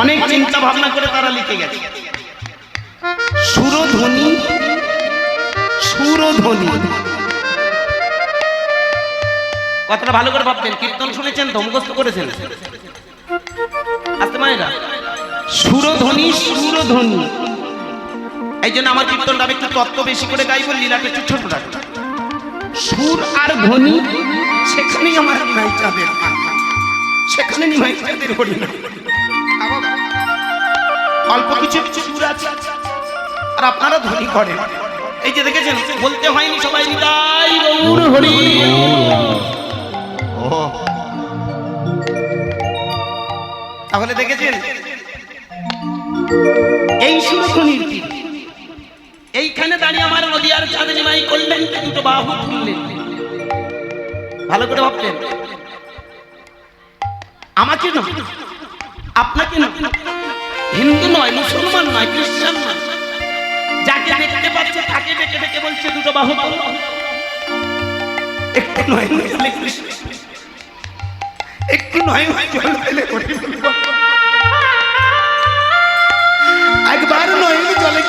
অনেক চিন্তা ভাবনা করে তারা লিখে গেছে। সুরধ্বনি সুরধ্বনি। কথাটা ভালো করে ভাবতেন, কীর্তন শুনেছেন তো মুখস্থ করেছেন। আসতে মায়েরা। সুরধ্বনি সুরধ্বনি। এই জন্য আমার কীর্তনটা আমি একটু তত্ত্ব বেশি করে গাইব, লীলাটা একটু ছোট রাখব। সুর আর ধ্বনি, সেখানেই আমার নিমাই চাঁদের সেখানে নিমাই চাঁদের হরি না অল্প কিছু কিছু সুর আছে। আর আপনারা ধ্বনি করেন এই যে দেখেছেন, বলতে হয়নি সবাই নিতাই গৌর হরি। তাহলে দেখেছেন, এই সুরধ্বনির এইখানে দাঁড়িয়ে আমার নদিয়ার চাঁদনি মাই করলেন, দুটো বাহু তুললেন। ভালো করে ভাবলেন। আমাকে নয়, আপনাকে নয় হিন্দু নয় মুসলমান নয় খ্রিস্টান নয় যাকে দেখতে পাচ্ছে তাকে ডেকে ডেকে বলছে দুটো বাহু। একটু নয় জলে একটু নয় জল ফেলব। একবার নয় জলে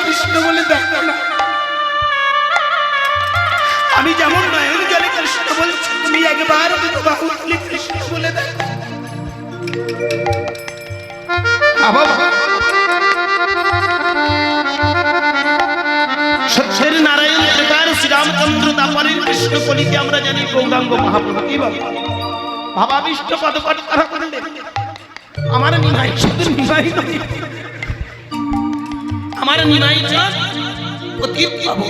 কৃষ্ণ কলিকে আমরা জানি গৌরাঙ্গ মহাপ্রভু। কি বাবা ভাবাবিষ্ট পদপাঠ তারা করলেন আমার নিমাই শুধু নিমাই আমার নিমাই অতীত পাবো।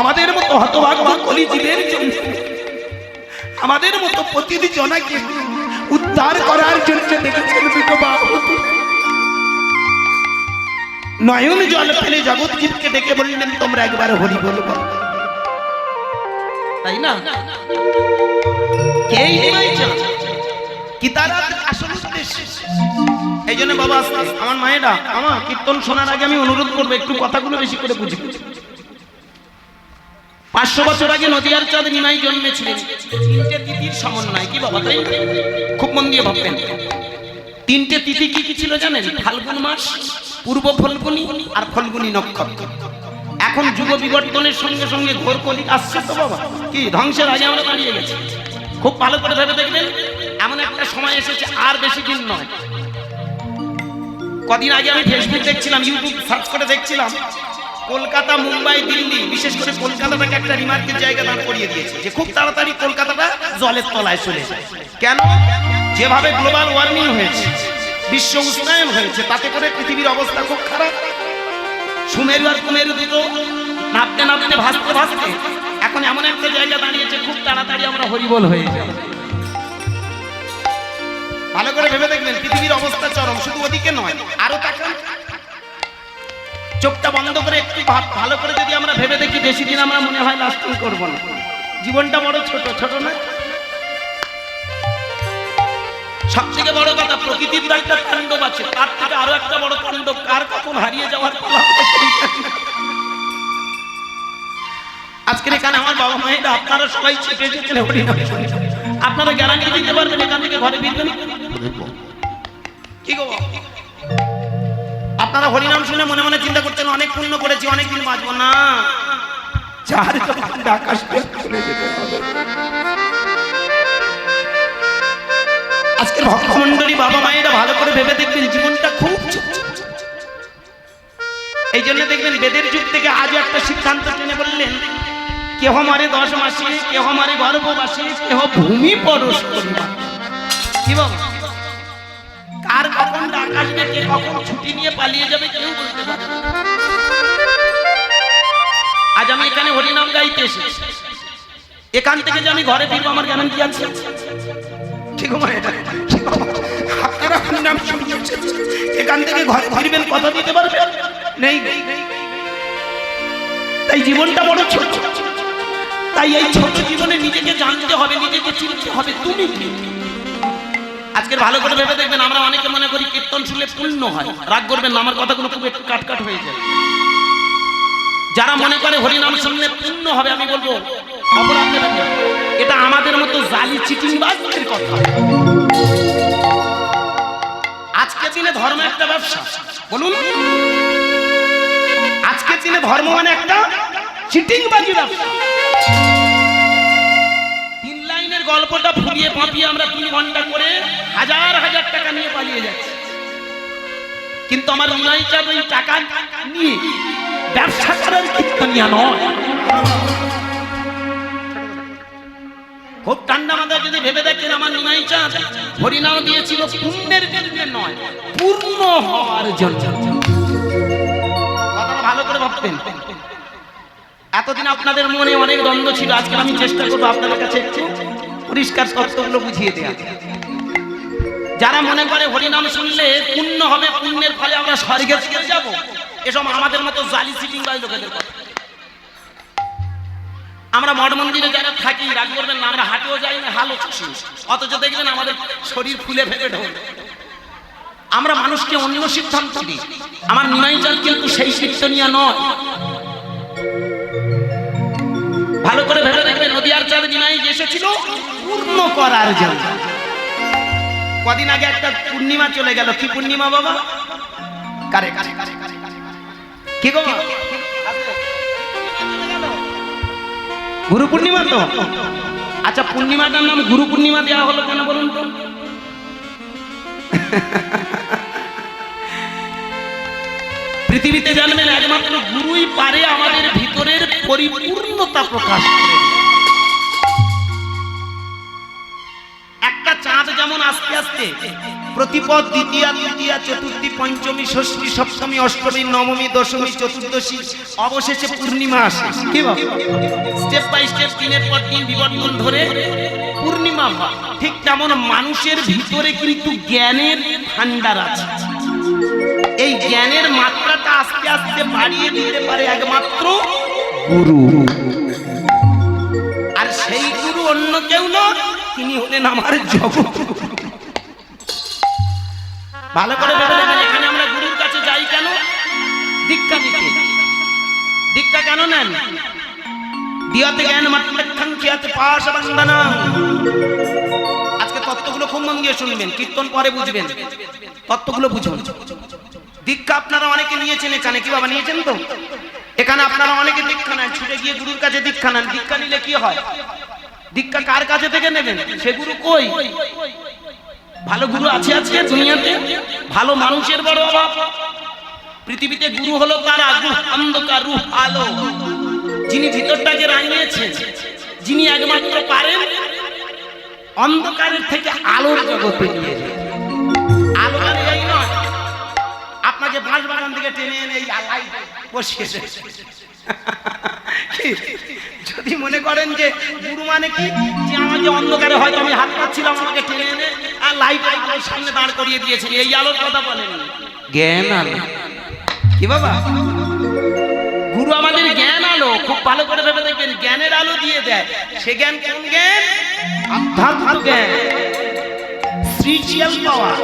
আমাদের মতো হতভাগ কলিজীবের জন্য। আমাদের মতো প্রতিটি জনাকে উদ্ধার করার জন্য দেখেছেন বাহু নয়ন জল ফেলে জগৎজীবকে ডেকে বললেন, তোমরা একবার হরি বলব তাই না? কে কি তার আসল উদ্দেশ্য? এই জন্য বাবা, আমার মায়েরা, আমার কীর্তন শোনার আগে আমি অনুরোধ করব, একটু কথাগুলো বেশি করে বুঝি। পাঁচশো বছর আগে নদিয়ার চাঁদ নিমাই জন্মেছিলেন। তিনটে তিথির সমন্বয়, কি বাবা, তাই? খুব মন দিয়ে ভাববেন। তিনটে তিথি কি কি ছিল জানেন? ফাল্গুন মাস, পূর্ব ফল্গুনি আর ফল্গুনি নক্ষত্র। এখন যুগ বিবর্তনের সঙ্গে সঙ্গে ঘোর কলি আসছে তো বাবা। কি ধ্বংসের আগে আমরা দাঁড়িয়ে গেছি। খুব ভালো করে ভেবে দেখবেন, এমন একটা সময় এসেছে আর বেশি দিন নয়। কদিন আগে আমি ফেসবুক দেখছিলাম ইউটিউব সার্চ করে দেখছিলাম, কলকাতা, মুম্বাই, দিল্লি, বিশেষ করে কলকাতাটাকে একটা রিমার্কের জায়গা দাঁড় করিয়ে দিয়েছে যে খুব তাড়াতাড়ি কলকাতাটা জলের তলায় চলে যায়। কেন? যেভাবে গ্লোবাল ওয়ার্মিং হয়েছে, বিশ্ব উষ্ণায়ন হয়েছে, তাতে করে পৃথিবীর অবস্থা খুব খারাপ। সুমেরু আর কুমেরু দুটো নাপতে নাপতে ভাসতে ভাসতে এখন এমন একটা জায়গা দাঁড়িয়েছে, খুব তাড়াতাড়ি আমরা হরিবল হয়ে যাই। ভালো করে ভেবে দেখবেন, পৃথিবীর অবস্থা চরম, শুধু ওদিকে নয়, আরও তাকান। চোখটা বন্ধ করে একটু ভালো করে যদি আমরা ভেবে দেখি, বেশি দিন আমরা মনে হয় লাস্টিং করব না। জীবনটা বড় ছোট ছোট না? সব থেকে বড় কথা প্রকৃতির তো একটা তাণ্ডব আছে তার থেকে আরও একটা বড় তাণ্ডব কার কখন হারিয়ে যাওয়ার পালা। আজকের এখানে আমার বাবা মায়েরা আপনারা সবাই এসেছেন হরিনাম আপনারা গ্যারান্টি দিতে পারবেন এখান থেকে ঘরে ফিরবেন? কি গো? আপনারা হরিনাম শুনে মনে মনে চিন্তা করছেন অনেক পুণ্য করেছি অনেক দিন বাঁচবো না। চার আকাশ চলে যেতে হবে। ভক্তমন্ডলী বাবা মায়েরা ভালো করে ভেবে দেখবেন জীবনটা খুব এই জন্য দেখবেন বেদের যুগ থেকে আজও একটা সিদ্ধান্ত টেনে বললেন, কেহ মারে দশ মাসে কেহ মারে গর্ভবাসে, কেহ ভূমি পরশ করিবা কি কার কখন ডাক আসবে, কে কখন ছুটি নিয়ে পালিয়ে যাবে কেউ বলতে আজ আমি এখানে হরিনাম গাইতে এসেছি। এখান থেকে যে আমি ঘরে ফিরবো, আমার গ্যারান্টি আছে? ঠিক এটা। এখান থেকে ঘরে ফিরবেন কথা দিতে পারবেন নেই তাই জীবনটা বড় ছোট তাই এই ছোট জীবনে নিজেকে জানতে হবে নিজেকে চিনতে হবে তুমি আজকের ভালো করে ভেবে দেখবেন আমরা অনেকে মনে করি কীর্তন শুনলে পূর্ণ হয়। রাগ করবেন আমার কথাগুলো খুব একটু কাট কাট হয়ে। যায় যারা মনে করে হরিনাম শুনলে পূর্ণ হবে, আমি বলব, অপরাধ এটা আমাদের মতো জালি চিটিং বাজদের কথা। ধর্ম একটা ব্যবসা। বলুন। আজকের দিনে ধর্ম মানে একটা চিটিংবাজি ব্যবসা। তিন লাইনের গল্পটা ফুলিয়ে ফাঁপিয়ে আমরা তিন ঘণ্টা করে হাজার হাজার টাকা নিয়ে পালিয়ে যাচ্ছি। কিন্তু আমার ইউনাইটেড ওই টাকা নিয়ে ব্যবসা করার কীর্তনিয়া নয়। খুব ঠান্ডা মাথায় যদি ভেবে দেখেন, আমার নিমাই চাঁদ, হরিনাম দিয়েছিল পুণ্যের জন্য নয়, পূর্ণ হওয়ার জন্য। ভালো করে ভাবতেন এতদিন আপনাদের মনে অনেক দ্বন্দ্ব ছিল, আজকে আমি চেষ্টা করব আপনাদের কাছে পরিষ্কার তত্ত্বগুলো বুঝিয়ে দেওয়া যারা মনে করে হরিনাম শুনলে পুণ্য হবে, পুণ্যের ফলে আমরা স্বর্গে যাব, এসব আমাদের মতো জালি সিটিং লোকেদের কথা। আমরা মঠ মন্দিরে যারা থাকি রাগ করবেন না আমরা হাটেও যাই না হালও চুষি অথচ দেখবেন আমাদের শরীর ফুলে ফেলে ঢোল আমরা মানুষকে অন্য সিদ্ধান্ত দিই আমার নিমাইচাল কিন্তু সেই সিদ্ধনিয়া নয় ভালো করে ভেবে দেখবেন নদিয়ার চাঁদ নিমাই এসেছিল পূর্ণ করার জন্য কদিন আগে একটা পূর্ণিমা চলে গেল কি পূর্ণিমা বাবা কারে কারে কি গো গুরু পূর্ণিমা তো? আচ্ছা পূর্ণিমাটার নাম গুরু পূর্ণিমা দেওয়া হলো কেন বলুন তো? পৃথিবীতে জানবেন একমাত্র গুরুই পারে আমাদের ভিতরের পরিপূর্ণতা প্রকাশ করে আস্তে প্রতিপদ দ্বিতীয়া তৃতীয়া চতুর্থী পঞ্চমী ষষ্ঠী সপ্তমী অষ্টমী নবমী দশমী চতুর্দশী অবশেষে পূর্ণিমা আসে। কি স্টেপ বাই স্টেপ দিনের পর দিন বিবর্তন ধরে পূর্ণিমা হয়। ঠিক তেমন মানুষের ভিতরে কিন্তু জ্ঞানের ভান্ডার আছে। এই জ্ঞানের মাত্রাটা আস্তে আস্তে বাড়িয়ে দিতে পারে একমাত্র গুরু। আর সেই গুরু অন্য কেউ নয় তিনি হলেন আমার জগৎ। ভালো করে ভেবে দেখেন, এখানে আমরা গুরুর কাছে যাই কেন? দীক্ষা নিতে দীক্ষা কেন নেন? দিয়াতে জ্ঞান মাত্রাক্ষাং পাশ বন্দনা আজকে তত্ত্বগুলো খুব মন দিয়ে শুনবেন, কীর্তন পরে বুঝবেন। তত্ত্বগুলো বুঝুন। দীক্ষা আপনারা অনেকে নিয়েছেন এখানে, কি বাবা নিয়েছেন তো? এখানে আপনারা অনেকে দীক্ষা নেন, ছুটে গিয়ে গুরুর কাছে দীক্ষা নেন। দীক্ষা নিলে কি হয়? দীক্ষা কার কাছে থেকে নেবেন? সে গুরু কই? ভালো গুরু আছে আজকে দুনিয়াতে? ভালো মানুষের বড় অভাব। পৃথিবীতে গুরু হলো তার আগ্রহ অন্ধকার রূপ আলো। যিনি ভিতরটাকে রাঙিয়েছেন যিনি একমাত্র পারেন, অন্ধকারের থেকে আলোর জগতে নিয়ে যেতে। আলো মানে এই নয়। আপনাকে বাঁশ বাগান থেকে টেনে এনে এই আলাই বসিয়ে দেয়। যদি মনে করেন যে গুরু মানে কি? যে আমাকে অন্ধকারে হয়তো আমি হাত পাচ্ছিলাম, আমাকে টেনে এনে আর লাইট আলোর সামনে দাঁড় করিয়ে দিয়েছে এই আলোর কথা বলেন। জ্ঞান আলো। কি বাবা? গুরু আমাদের জ্ঞান আলো খুব ভালো করে ভেবে দেখবেন জ্ঞানের আলো দিয়ে দেয়। সে জ্ঞান কোন জ্ঞান? আধ্যাত্ম জ্ঞান। স্পিরিচুয়াল পাওয়ার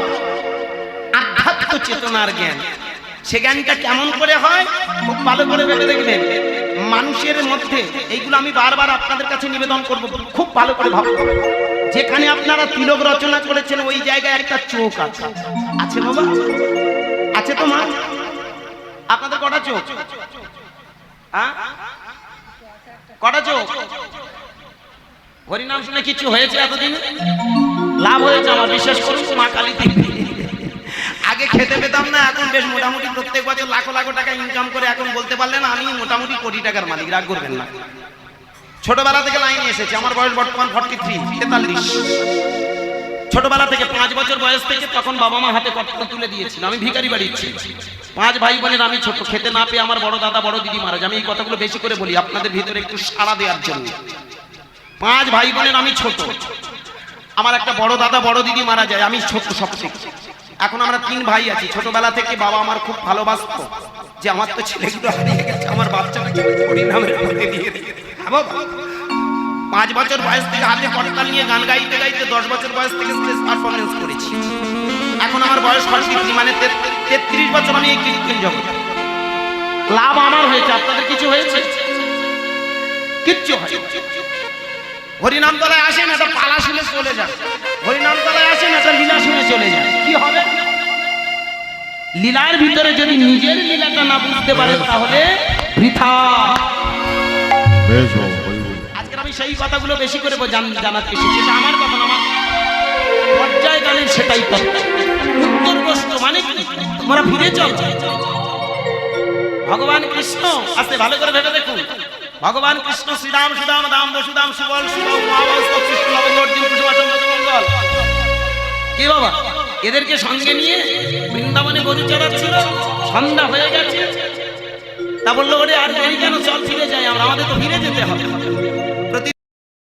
আধ্যাত্ম চেতনার জ্ঞান। সে জ্ঞানটা কেমন করে হয়? খুব ভালো করে ভেবে দেখবেন। মানুষের মধ্যে এইগুলো আমি বারবার আপনাদের কাছে নিবেদন করব, খুব ভালো করে ভাববো যেখানে আপনারা তিলক রচনা করেছেন, ওই জায়গায় একটা চোখ আছে। আছে বাবা? আছে তো মা? আপনাদের কটা চোখ? হ্যাঁ? কটা চোখ? হরিনাম শুনে কিছু হয়েছে এতদিন? লাভ হয়েছে আমার, বিশ্বাস করুন, মা কালী পেতাম না, এখন বেশ মোটামুটি প্রত্যেক বছর লাখো লাখো টাকা ইনকাম করে এখন বলতে পারলেন আমি মোটামুটি কোটি টাকার মালিক, রাগ করবেন না। ছোটবেলা থেকে লাইনে এসেছে, আমার বয়স বর্তমান ফর্টি থ্রি তেতাল্লিশ। ছোটবেলা থেকে পাঁচ বছর বয়স থেকে তখন বাবা মা হাতে কর্তা তুলে দিয়েছিল, আমি ভিখারি বাড়ির ছেলে। পাঁচ ভাই বোনের আমি ছোট, খেতে না পেয়ে আমার বড় দাদা, বড় দিদি মারা যায়। আমি এই কথাগুলো বেশি করে বলি আপনাদের ভিতরে একটু সাড়া দেওয়ার জন্য। পাঁচ ভাই বোনের আমি ছোট। আমার একটা বড় দাদা, বড় দিদি মারা যায়, আমি ছোট সব থেকে এখন আমরা তিন ভাই আছি। ছোটবেলা থেকে বাবা আমার খুব ভালোবাসতো। যে আমার তো ছেলেগুলো হারিয়ে গেছে, আমার বাচ্চাটাকে হ্যাঁ পাঁচ বছর বয়স থেকে হাতে করতাল নিয়ে গান গাইতে গাইতে দশ বছর বয়স থেকে স্টেজ পারফরমেন্স করেছি। এখন আমার বয়স ফর্টি মানে তেত্রিশ বছর আমি এই কীর্তন জগৎ লাভ আমার হয়েছে। আপনাদের কিছু হয়েছে? কিচ্ছু হয় হরিনাম তলায় আসেন একটা পালা শুনে চলে যান। হরিনাম তলায় আসেন একটা লীলা শুনে চলে যান। কি লীলার ভিতরে যদি নিজের লীলাটা না বুঝতে পারে তাহলে বৃথা। বেশ বাবা হরি বল। আজকে আমি সেই কথাগুলো বেশি করে জান- জানাতে এসেছি এটা আমার কথা আমার পর্যায়কালীন সেটাই উত্তর প্রশ্ন মানে কি? তোমরা ফিরে চল। ভগবান কৃষ্ণ আস্তে ভালো করে ভেবে দেখুন ভগবান কৃষ্ণ শ্রীরাম সুদাম দাম বসুদাম সুবল সুব মহাবস্ত কৃষ্ণ লবঙ্গ অর্জুন কুসুমাচন্দ্র মঙ্গল। কি বাবা? এদেরকে সঙ্গে নিয়ে গরু চড়াচ্ছিল সন্ধ্যা হয়ে গেছে। তা বলল, ওরে, আর দেরি কেন? চল ফিরে যাই আমরা, আমাদের তো ফিরে যেতে হবে।